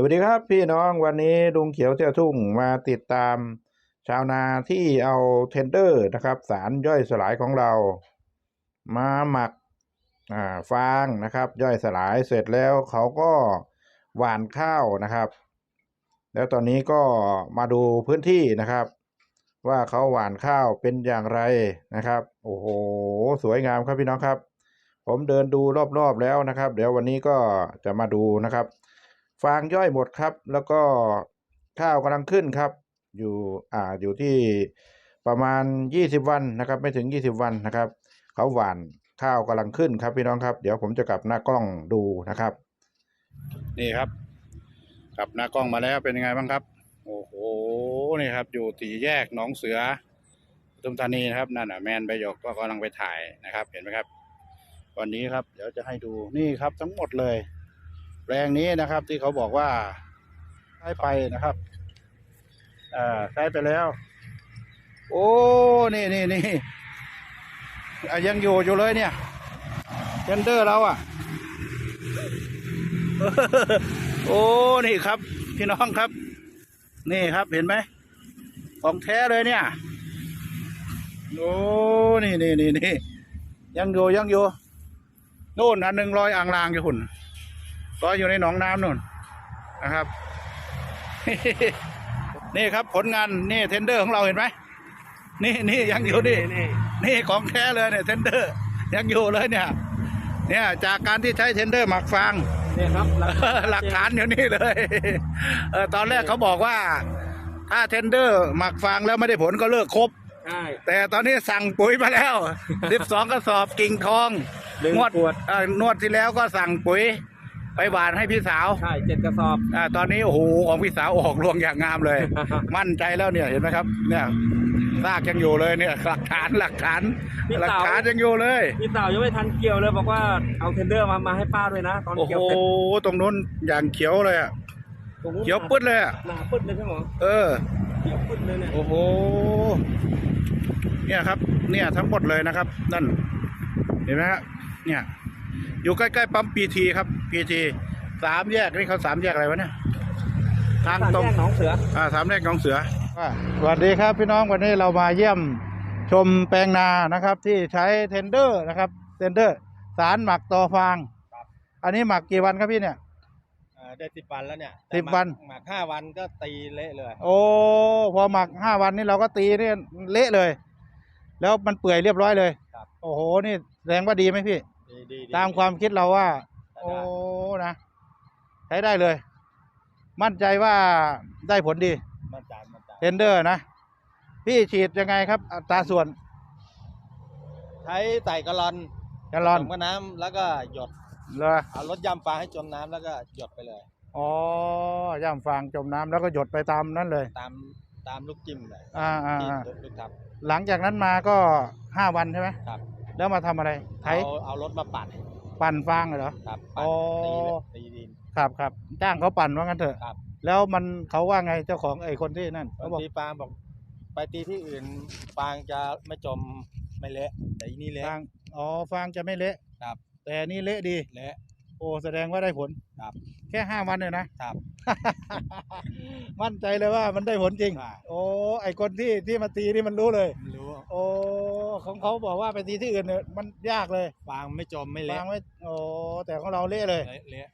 สวัสดีครับพี่น้องวันนี้ลุงเขียวเที่ยวทุ่งมาติดตาม ชาวนาที่เอาเทนเดอร์นะครับ สารย่อยสลายของเรา มาหมักฟางนะครับ ย่อยสลายเสร็จแล้วเขาก็หว่านข้าวนะครับ แล้วตอนนี้ก็มาดูพื้นที่นะครับ ว่าเขาหว่านข้าวเป็นอย่างไรนะครับ โอ้โหสวยงามครับพี่น้องครับ ผมเดินดูรอบๆแล้วนะครับ เดี๋ยววันนี้ก็จะมาดูนะครับ ฟางย่อยหมดครับ แล้วก็ข้าวกำลังขึ้นครับ อยู่อ่าอยู่ที่ประมาณยี่สิบวันนะครับ ไม่ถึงยี่สิบวันนะครับเขาหวานข้าวกำลังขึ้นครับพี่น้องครับ เดี๋ยวผมจะกลับหน้ากล้องดูนะครับ นี่ครับกลับหน้ากล้องมาแล้วเป็นยังไงบ้างครับ โอ้โหนี่ครับ อยู่ตีแยกหนองเสือปทุมธานีนะครับนั่นอะแมนใบหยกก็กำลังไปถ่ายนะครับ เห็นไหมครับ วันนี้ครับ เดี๋ยวจะให้ดูนี่ครับทั้งหมดเลย แปลงนี้นะครับ ที่เขาบอกว่าใช้ไปนะครับอ่าใช้ไปแล้ว โอ้นี่นี่นี่ยังอยู่อยู่เลยเนี่ยเทนเดอร์เราอะโอ้นี่ครับ พี่น้องครับ นี่ครับเห็นไหมของแท้เลยเนี่ยโอ้นี่นี่นี่นี่ยังอยู่ยังอยู่นู่นอันหนึ่งลอยอ่างลางอยู่หุ่น ลอยอยู่ในหนองน้ำนู่นนะครับ นี่ครับผลงานนี่เทนเดอร์ของเราเห็นไหมนี่นี่ยังอยู่นี่นี่ของแท้เลยเนี่ยเทนเดอร์ ยังอยู่เลยเนี่ย เนี่ยจากการที่ใช้เทนเดอร์หมักฟางเนี่ยครับหลักฐานอยู่นี่เลยเออตอนแรกเขาบอกว่า ถ้าเทนเดอร์หมักฟางแล้วไม่ได้ผลก็เลิกครบใช่แต่ตอนนี้สั่งปุ๋ยมาแล้ว 12 กระสอบกิ่งทองหนึ่งงวดขวดเอ่อนวดที่แล้วก็สั่งปุ๋ย ไปหวานให้พี่สาวใช่เจ็ดกระสอบอ่าตอนนี้โอ้โหของพี่สาวออกรวงอย่างงามเลย มั่นใจแล้วเนี่ยเห็นไหมครับ เนี่ยซากยังอยู่เลยเนี่ยหลักฐานหลักฐานพี่หลักสาว ฐานยังอยู่เลย พี่สาวยังไม่ทันเกี่ยวเลยบอกว่าเอาเทนเดอร์มามาให้ป้าด้วยนะ ตอนโอ้โหเกี่ยวเสร็จตรงนู้นอย่างเขียวเลยอะตรงนู้นเขียวปึ๊ดเลยอะหนาปึ๊ดเลยใช่ไหมเออ เขียวปึ๊ดเลยเนี่ยโอ้โห เนี่ยครับ เนี่ยทั้งหมดเลยนะครับ นั่น เห็นไหมฮะเนี่ย อยู่ใกล้ๆปั๊มพีทีครับพีทีสามแยกนี่เขาสามแยกอะไรวะเนี่ยทางตรงแยกหนองเสืออ่าสามแยกหนองเสือสวัสดีครับพี่น้องวันนี้เรามาเยี่ยมชมแปลงนานะครับ ที่ใช้เทนเดอร์นะครับเทนเดอร์ สารหมักต่อฟาง อันนี้หมักกี่วันครับพี่เนี่ยอ่าได้สิบวันแล้วเนี่ยสิบวันหมักห้าวันก็ตีเละเลย โอ้พอหมักห้าวันนี่เราก็ตีเนี่ยเละเลย แล้วมันเปื่อยเรียบร้อยเลยครับโอ้โหนี่แสดงว่าดีไหมพี่ ดีดีดีตามความคิดเราว่าใช้โอ้ได้นะใช้ได้เลย มั่นใจว่าได้ผลดีมั่นใจมั่นใจเทนเดอร์นะ พี่ฉีดยังไงครับ อัตราส่วน ใช้ใส่กะลอนแกลลอนผสมกับน้ำแล้วก็หยดเหรอเอารถย่ำปลาให้จมน้ำแล้วก็หยดไปเลยอ๋อย่ำฟางจมน้ำแล้วก็หยดไปตามนั้นเลย ตามตามลูกจิ้มเลยอ่าอ่าจิ้มอ่าลูกลูกทับหลังจากนั้นมาก็ห้าวันใช่ไหมครับ แล้วมาทำอะไรไถเอาเอารถมาปั่นปั่นฟางเหรอ ครับอ๋ปั่นอตีเลยตีดิน ครับครับจ้างเขาปั่นว่างั้นเถอะครับ แล้วมันเขาว่าไงเจ้าของไอ้คนที่นั่นบาเขางบอกทีฟางบอก ไปตีที่อื่นฟางจะไม่จมไม่เละแต่อีนี่เละ ฟางอ๋อฟางจะไม่เละครับ แต่นี่เละดี เละ โอ้แสดงว่าได้ผลครับแค่ห้าวันเนี่ยนะครับ มั่นใจเลยว่ามันได้ผลจริงใช่โอ้ไอคนที่ที่มาตีนี่มันรู้เลย ไม่รู้ โอ้ ของเขาบอกว่าไปตีที่อื่นเนี่ยมันยากเลยฟางไม่จมไม่ฟาเละงไม่โอ้แต่ของเราเละเลย เละเละ